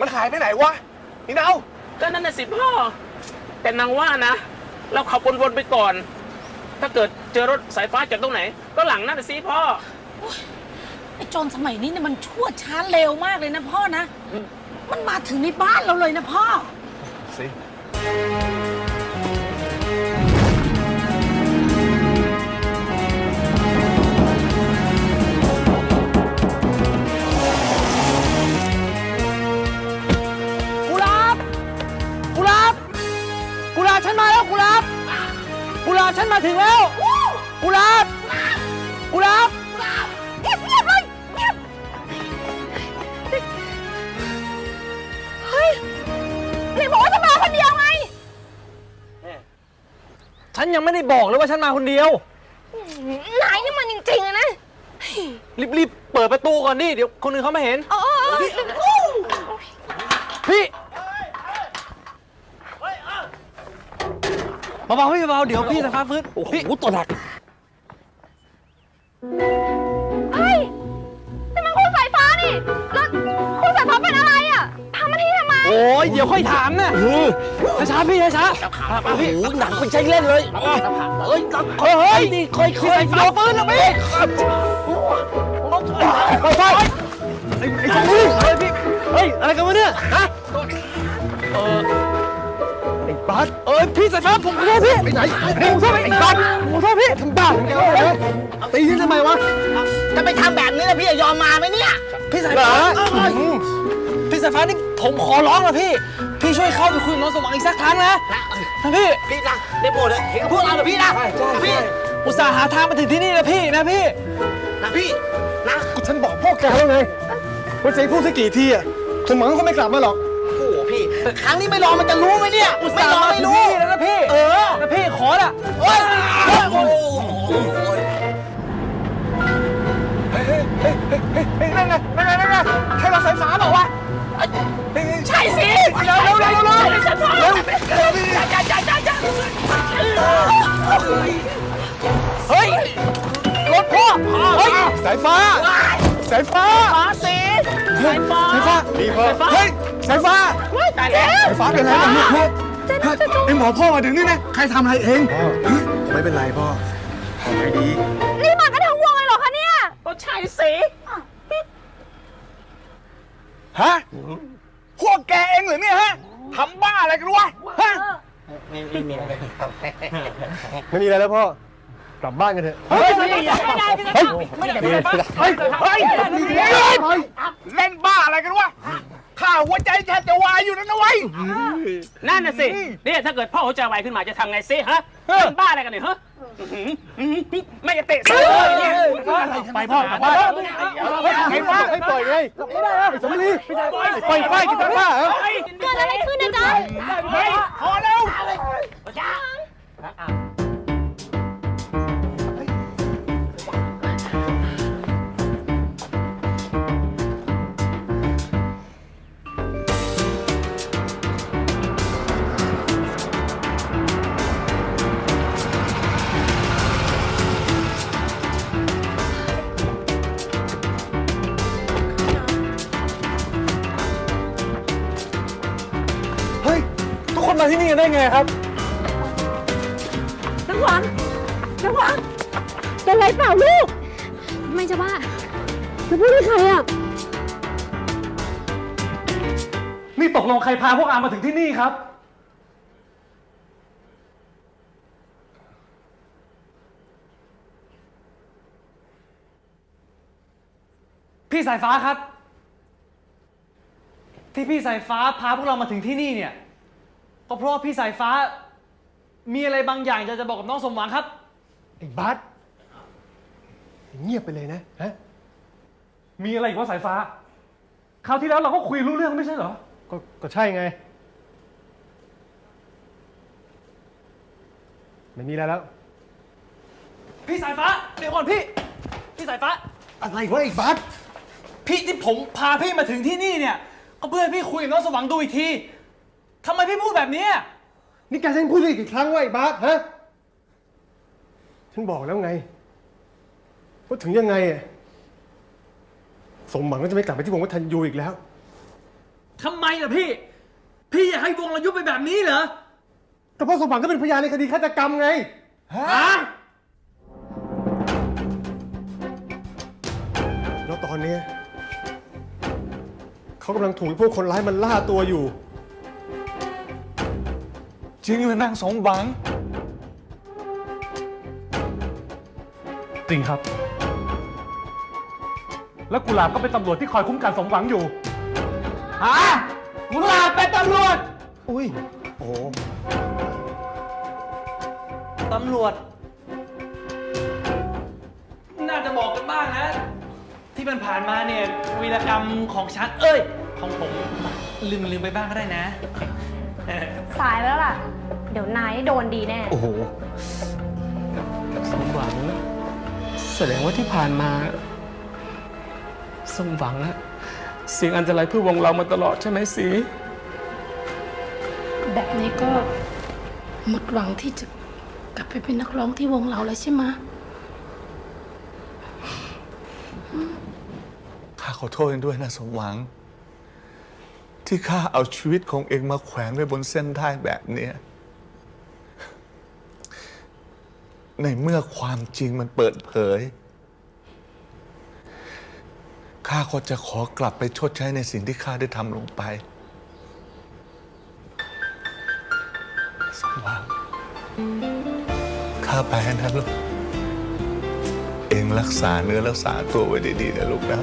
มันหายไปไหนวะนี่เนาก็นั่นน่ะสิพ่อ แต่นางว่านะ เราขับวนๆไปก่อน ถ้าเกิดเจอรถสายฟ้าจากตรงไหน ก็หลังนั่นน่ะสิพ่อ ไอ้โจรสมัยนี้เนี่ยมันชั่วช้าเร็วมากเลยนะพ่อนะ มันมาถึงในบ้านเราเลยนะพ่อ สิ บฉันมาถึงแล้วกุหลาบกุหลาบเงียบเงียบเลยเงียบเฮ้ยพี่บอกว่าจะมาคนเดียวไงฉันยังไม่ได้บอกเลยว่าฉันมาคนเดียว นายนี่มันจริงๆอะนะรีบๆเปิดประตูก่อนดิเดี๋ยวคนอื่นเขาไม่เห็น เออเออเออ พี่ เบาๆพี่เบาๆเดี๋ยวพี่สายฟ้าฟื้นพี่ตัวหนักเฮ้ยนี่มันคุณสายฟ้านี่ แล้วคุณสายฟ้าเป็นอะไรอะทำมันที่ทำไม โอ้ยเดี๋ยวค่อยถามนะช้าๆพี่ช้าๆมาพี่หนังเป็นใจเล่นเลยเฮ้ยเฮ้ยเฮ้ยนี่ค่อยๆสายฟ้าฟื้นแล้วพี่ไปไปไอ้ไอ้สองมือเฮ้ยพี่ บัสเอ้ยพี่สายฟ้าผมขอโทษพี่ไปไหนผมขอโทษไอ้บัสผมขอโทษพี่ทำบ้าผมแกวะตีฉันทำไมวะจะไปทำแบบนี้แล้วพี่จะยอมมาไหมเนี่ยพี่สายฟ้าพี่สายฟ้านี่ผมขอร้องละพี่ พี่ช่วยเข้าไปคุยกับน้องสมหวังอีกสักครั้งนะนะพี่พี่นะได้โปรดเลยเห็นกับพวกเราเถอะพี่นะพี่อุตส่าห์หาทางมาถึงที่นี่นะพี่นะพี่นะพี่นะก็ฉันบอกพ่อแกแล้วไงว่าจะให้พูดสักกี่ทีอะสมหวังเขาไม่กลับมาหรอกโอ้โหพี่ ครั้งนี้ไม่รอมันจะรู้ไหมเนี่ยอุตไม่ส่าห์รอมาไม่ถึงรู้ที่นี่แล้วนะพี่ เออนะพี่ขอละโอ้ยโอ้ยเฮ้ยเฮ้ยเฮ้ยเฮ้ยเฮ้ยนั่นไงนั่นไงนั่นไงใช่เราสายฟ้าเปล่าวะเฮ้ยเฮ้ยใช่สิเร็วเร็วเร็วเร็วเร็วใช่พ่อเร็วเร็วพี่จ้าจ้าจ้าจ้าเฮ้ยรถพ่อเฮ้ยสายฟ้าสายฟ้าฟ้าสิสายฟ้าสายฟ้าดีพ่อเฮ้ยสายฟ้าตาย แล้วสายฟ้าเป็นอะไรกันลูกไอหมอพ่อมาถึงนี่นะใครทำอะไรเองไม่เป็นไรพ่อปลอดภัยดี นี่มากันทั้งวงเลยเหรอคะเนี่ยก็ใช่สิฮะพวกแกเองเหรือเนี่ยฮะทำบ้าอะไรกันวะฮะไม่ไม่มีอะไรครับไม่มีอะไรแล้วพ่อกลับบ้านกันเถอะเฮ้ยไม่ได้ไม่ได้ไม่ได้ไม่ได้ไม่ได้เฮ้ยเฮ้ยเล่นบ้าอะไรกันวะข้า หัวใจแทบจะวายอยู่แล้วนะเว้ย นั่นน่ะสิเนี่ยถ้าเกิดพ่อหัวใจวายขึ้นมาจะทำไงสิฮะเป็นบ้าอะไรกันเนี่ยฮะอื้อหืออื้อหือไม่จะเตะซะเลยเนี่ยไปพ่อกลับบ้านไอ้ฟ้าไอ้ปล่อยไงไม่ได้ไอ้สมรีปล่อยไฟกินบ้าเหรอเกิดอะไรขึ้นนะจ๊ะเฮ้ยพอแล้วเมาที่นี่กันได้ไงครับ น้ำหวานน้ำหวานเป็นไรเปล่าลูกไม่จะบ้าแล้วพูดที่ใครอะ นี่ตกลงใครพาพวกอามาถึงที่นี่ครับ พี่สายฟ้าครับ ที่พี่สายฟ้าพาพวกเรามาถึงที่นี่เนี่ย ก็เพราะว่าพี่สายฟ้า มีอะไรบางอย่างจะจะบอกกับน้องสมหวังครับ ไอ้บัสเงียบไปเลยนะฮะมีอะไรอีกว่าสายฟ้า คราวที่แล้วเราก็คุยรู้เรื่องไม่ใช่เหรอ ก็ก็ใช่ไง ไม่มีอะไรแล้ว พี่สายฟ้าเดี๋ยวก่อนพี่ พี่สายฟ้า อะไรวะไอ้บัสพี่ที่ผมพาพี่มาถึงที่นี่เนี่ย ก็เพื่อให้พี่คุยกับน้องสมหวังดูอีกที ทำไมพี่พูดแบบนี้อะนี่แกจะให้พูดอีกกี่ครั้งวะไอ้บัสฮะ ฉันบอกแล้วไงว่าถึงยังไงอะสมหวังก็จะไม่กลับไปที่วงวัฒนยูอีกแล้ว ทำไมล่ะพี่ พี่อยากให้วงเรายุบไปแบบนี้เหรอ แต่พ่อสมหวังก็เป็นพยานในคดีฆาตกรรมไง ฮะ แล้วตอนนี้เขากำลังถูกพวกคนร้ายมันล่าตัวอยู่ จริงเหรือนางสมหวัง จริงครับ แล้วกุหลาบก็เป็นตำรวจที่คอยคุ้มกันสมหวังอยู่ ฮะกุหลาบเป็นตำรวจ อุ้ย โอ้โหตำรวจ น่าจะบอกกันบ้างนะ ที่มันผ่านมาเนี่ยวีรกรรมของฉันเอ้ย ของผม ลืมลืมไปบ้างก็ได้นะ สายแล้วล่ะ เดี๋ยวนายโดนดีแน่ โอ้โหสมหวัง แสดงว่าที่ผ่านมาสมหวังอะเสียงอันตรายเพื่อวงเรามาตลอดใช่ไหมสี แบบนี้ก็หมดหวังที่จะกลับไปเป็นนักร้องที่วงเราแล้วใช่ไหมะข้าขอโทษเองด้วยนะสมหวัง ที่ข้าเอาชีวิตของเองมาแขวนไว้บนเส้นได้แบบเนี้ยในเมื่อความจริงมันเปิดเผย ข้าก็จะขอกลับไปชดใช้ในสิ่งที่ข้าได้ทำลงไปสมหวังข้าไปนะลูก เองรักษาเนื้อรักษาตัวไว้ดีๆนะลูกนะ